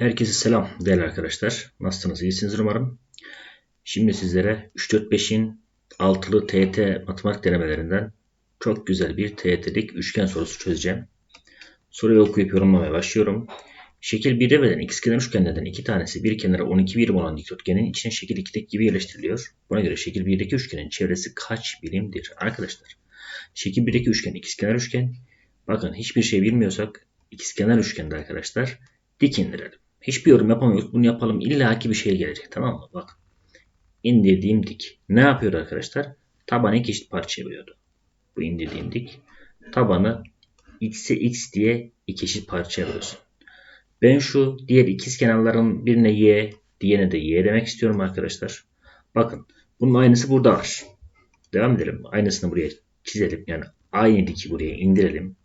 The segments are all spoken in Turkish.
Herkese selam değerli arkadaşlar. Nasılsınız? İyisiniz umarım. Şimdi sizlere 3-4-5'in altılı TET matematik denemelerinden çok güzel bir TET'lik üçgen sorusu çözeceğim. Soruyu okuyup yorumlamaya başlıyorum. Şekil 1'de verilen ikizkenar üçgenlerden iki tanesi bir kenara 12 birim olan dikdörtgenin içine şekil 2'deki gibi yerleştiriliyor. Buna göre şekil 1'deki üçgenin çevresi kaç birimdir? Arkadaşlar şekil 1'deki üçgen ikizkenar üçgen. Bakın hiçbir şey bilmiyorsak ikizkenar üçgende arkadaşlar dik indirelim. Hiçbir yorum yapamıyoruz. Bunu yapalım. İlla ki bir şey gelecek. Tamam mı? Bak. İndirdiğim dik. Ne yapıyor arkadaşlar? Tabanı iki eşit parçaya bölüyordu. Bu indirdiğim dik. Tabanı x'e x diye iki eşit parçaya bölüyorsun. Ben şu diğer ikiz kenarların birine y, diğerine de y demek istiyorum arkadaşlar. Bakın. Bunun aynısı burada var. Devam edelim. Aynısını buraya çizelim. Yani aynı diki buraya indirelim.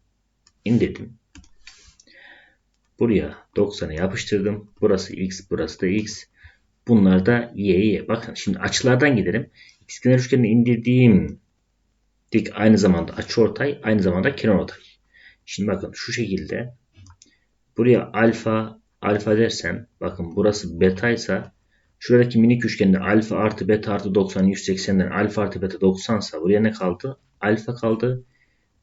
İndirdim. Buraya 90'ı yapıştırdım. Burası x, burası da x. Bunlar da y, y. Bakın şimdi açılardan gidelim. İkizkenar üçgenini indirdiğim dik aynı zamanda açıortay, aynı zamanda kenarortay. Şimdi bakın şu şekilde buraya alfa, alfa dersem bakın burası beta ise şuradaki minik üçgende alfa artı beta artı 90 180'den alfa artı beta 90 ise buraya ne kaldı? Alfa kaldı.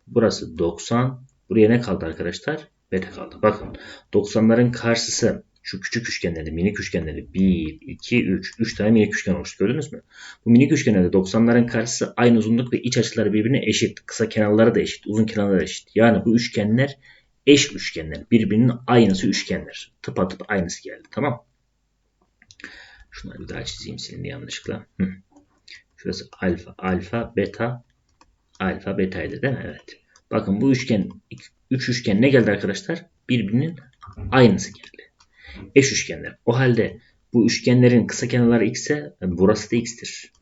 Burası 90. Buraya ne kaldı arkadaşlar? Beta kaldı. Bakın 90'ların karşısı şu küçük üçgenleri, minik üçgenleri 1, 2, 3. 3 tane minik üçgen oluştu. Gördünüz mü? Bu minik üçgenlerde 90'ların karşısı aynı uzunluk ve iç açıları birbirine eşit. Kısa kenarları da eşit. Uzun kenarları da eşit. Yani bu üçgenler eş üçgenler. Birbirinin aynısı üçgenler. Tıpatıp aynısı geldi. Tamam Şunları bir daha çizeyim silindi yanlışlıkla. Hı. Şurası alfa, alfa, beta, alfa, betaydı değil mi? Evet. Bakın bu üçgen, üç üçgen ne geldi arkadaşlar? Birbirinin aynısı geldi. Eş üçgenler. O halde bu üçgenlerin kısa kenarları x ise burası da x'tir.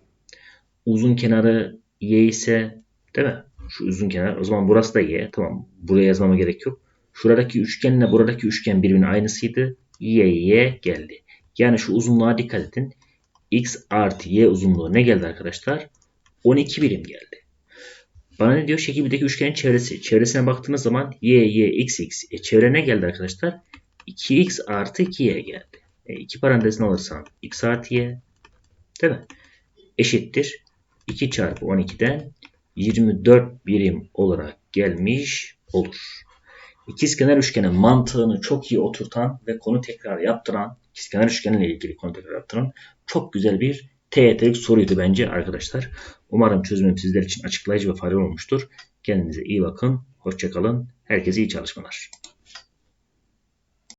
Uzun kenarı y ise değil mi? Şu uzun kenar. O zaman burası da y. Tamam. Buraya yazmama gerek yok. Şuradaki üçgenle buradaki üçgen birbirinin aynısıydı. y y geldi. Yani şu uzunluğa dikkat edin. x artı y uzunluğu ne geldi arkadaşlar? 12 birim geldi. Bana ne diyor? Şekil 1'deki üçgenin çevresi. Çevresine baktığınız zaman y, y, x, x. E, çevre ne geldi arkadaşlar? 2x artı 2y geldi. E, iki parantezini alırsam x artı y değil mi? Eşittir. 2 çarpı 12'den 24 birim olarak gelmiş olur. İkizkenar üçgenin mantığını çok iyi oturtan ve konu tekrar yaptıran, ikizkenar üçgenle ilgili konu tekrar yaptıran çok güzel bir TYT'lik soruydu bence arkadaşlar. Umarım çözümüm sizler için açıklayıcı ve faydalı olmuştur. Kendinize iyi bakın. Hoşçakalın. Herkese iyi çalışmalar.